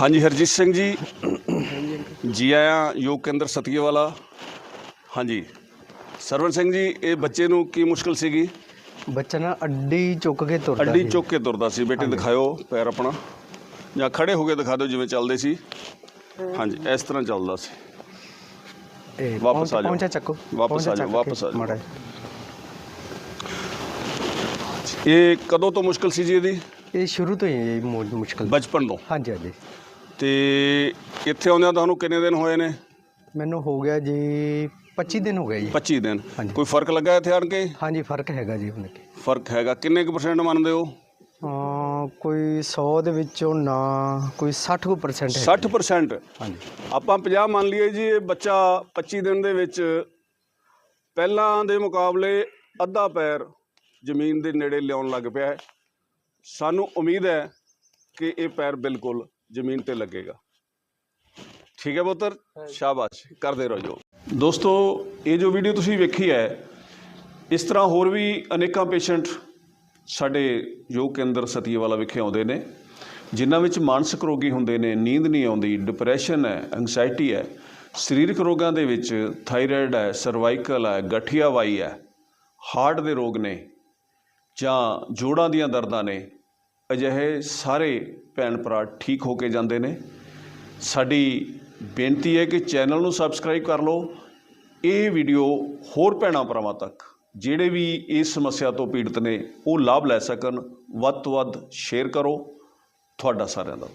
ਹਾਂਜੀ ਹਰਜੀਤ ਸਿੰਘ ਜੀ। ਜੀ ਆਇਆਂ ਯੋਗ ਕੇਂਦਰ ਸਤੀਏਵਾਲਾ ਹਾਂਜੀ। ਸਰਵਨ ਸਿੰਘ ਜੀ ਇਹ ਬੱਚੇ ਨੂੰ ਕੀ ਮੁਸ਼ਕਲ ਸੀਗੀ? ਬੱਚਾ ਨਾ ਅੱਡੀ ਚੁੱਕ ਕੇ ਤੁਰਦਾ ਅੱਡੀ ਸੀ। ਚੁੱਕ ਕੇ ਤੁਰਦਾ ਸੀ। ਬੇਟੇ ਦਿਖਾਓ ਪੈਰ ਆਪਣਾ। ਜਾਂ ਖੜੇ ਹੋ ਕੇ ਦਿਖਾ ਦਿਓ ਜਿਵੇਂ ਚੱਲਦੇ ਸੀ। ਹਾਂਜੀ ਇਸ ਤਰ੍ਹਾਂ ਚੱਲਦਾ ਸੀ। ਇਹ ਵਾਪਸ ਪਹੁੰਚ- ਆ ਜਾਓ। ਪਹੁੰਚਾ ਚੱਕੋ। ਵਾਪਸ ਪਹੁੰਚਾ ਆ ਜਾਓ, ਚੱਕ ਕੇ ਵਾਪਸ ਆ ਜਾਓ। ਮਾੜਾ ਇਹ ਕਦੋਂ ਤੋਂ ਮੁਸ਼ਕਲ ਸੀ ਜੀ ਇਹਦੀ। ਇਹ ਸ਼ੁਰੂ ਤੋਂ ਹੀ ਇਹ ਮੋ- ਮੁਸ਼ਕਲ। ਬਚਪਨ ਤੋਂ? ਹਾਂਜੀ ਹਾਂਜੀ। ਤੇ ਇੱਥੇ ਆਉਂਦਿਆਂ ਤੁਹਾਨੂੰ ਕਿੰਨੇ ਦਿਨ ਹੋਏ ਨੇ? ਮੈਨੂੰ ਹੋ ਗਿਆ ਜੀ 25 ਦਿਨ ਹੋ ਗਏ ਜੀ। 25 ਦਿਨ। ਹਾਂਜੀ। ਕੋਈ ਫ਼ਰਕ ਲੱਗਾ ਇੱਥੇ ਆਣ ਕੇ? ਹਾਂਜੀ ਫ਼ਰਕ ਹੈਗਾ ਜੀ ਹੁਣ ਕਿ ਫ਼ਰਕ ਹੈਗਾ। ਕਿੰਨੇ ਕੁ ਪਰਸੈਂਟ ਮੰਨਦੇ ਹੋ? ਅਹ ਕੋਈ 100 ਦੇ ਵਿੱਚੋਂ ਨਾ ਕੋਈ 60% ਕੁ percent ਹੈ 60% ਹਾਂਜੀ। ਆਪਾਂ 50 ਮੰਨ ਲਈਏ ਜੀ ਇਹ ਬੱਚਾ 25 ਦਿਨ ਦੇ ਵਿੱਚ ਪਹਿਲਾਂ ਦੇ ਮੁਕਾਬਲੇ ਅੱਧਾ ਪੈਰ ਜ਼ਮੀਨ ਦੇ ਨੇੜੇ ਲਿਆਉਣ ਲੱਗ ਪਿਆ ਹੈ। ਸਾਨੂੰ ਉਮੀਦ ਹੈ ਕਿ ਇਹ ਪੈਰ ਬਿਲਕੁਲ ਜ਼ਮੀਨ ਤੇ ਲੱਗੇਗਾ। ਠੀਕ ਹੈ ਪੁੱਤਰ? ਸ਼ਾਬਾਸ਼। ਕਰਦੇ ਰਹੋ ਜੋ ਦੋਸਤੋ ਇਹ ਜੋ ਵੀਡੀਓ ਤੁਸੀਂ ਵੇਖੀ ਹੈ ਇਸ ਤਰ੍ਹਾਂ ਹੋਰ ਵੀ ਅਨੇਕਾਂ ਪੇਸ਼ੈਂਟ ਸਾਡੇ ਯੋਗ ਕੇਂਦਰ ਸਤੀਵਾਲਾ ਵਿਖੇ ਆਉਂਦੇ ਨੇ ਜਿਨ੍ਹਾਂ ਵਿੱਚ ਮਾਨਸਿਕ ਰੋਗੀ ਹੁੰਦੇ ਨੇ ਨੀਂਦ ਨਹੀਂ ਆਉਂਦੀ ਡਿਪਰੈਸ਼ਨ ਹੈ ਐਂਗਜ਼ਾਇਟੀ ਹੈ ਸਰੀਰਕ ਰੋਗਾਂ ਦੇ ਵਿੱਚ ਥਾਇਰਾਇਡ ਹੈ ਸਰਵਾਈਕਲ ਹੈ ਗਠੀਆ ਵਾਈ ਹੈ ਹਾਰਟ ਦੇ ਰੋਗ ਨੇ। ਜਾਂ ਜੋੜਾਂ ਦੀਆਂ ਦਰਦਾਂ ਨੇ, ਅਜਿਹੇ ਸਾਰੇ ਭੈਣ ਭਰਾ ਠੀਕ ਹੋ ਕੇ ਜਾਂਦੇ ਨੇ। ਸਾਡੀ ਬੇਨਤੀ ਹੈ ਕਿ ਚੈਨਲ ਨੂੰ ਸਬਸਕ੍ਰਾਈਬ ਕਰ ਲਓ। ਇਹ ਵੀਡੀਓ ਹੋਰ ਭੈਣਾਂ ਭਰਾਵਾਂ ਤੱਕ ਜਿਹੜੇ ਵੀ ਇਸ ਸਮੱਸਿਆ ਤੋਂ ਪੀੜਤ ਨੇ, ਉਹ ਲਾਭ ਲੈ ਸਕਣ। ਵੱਧ ਤੋਂ ਵੱਧ ਸ਼ੇਅਰ ਕਰੋ। ਤੁਹਾਡਾ ਸਾਰਿਆਂ ਦਾ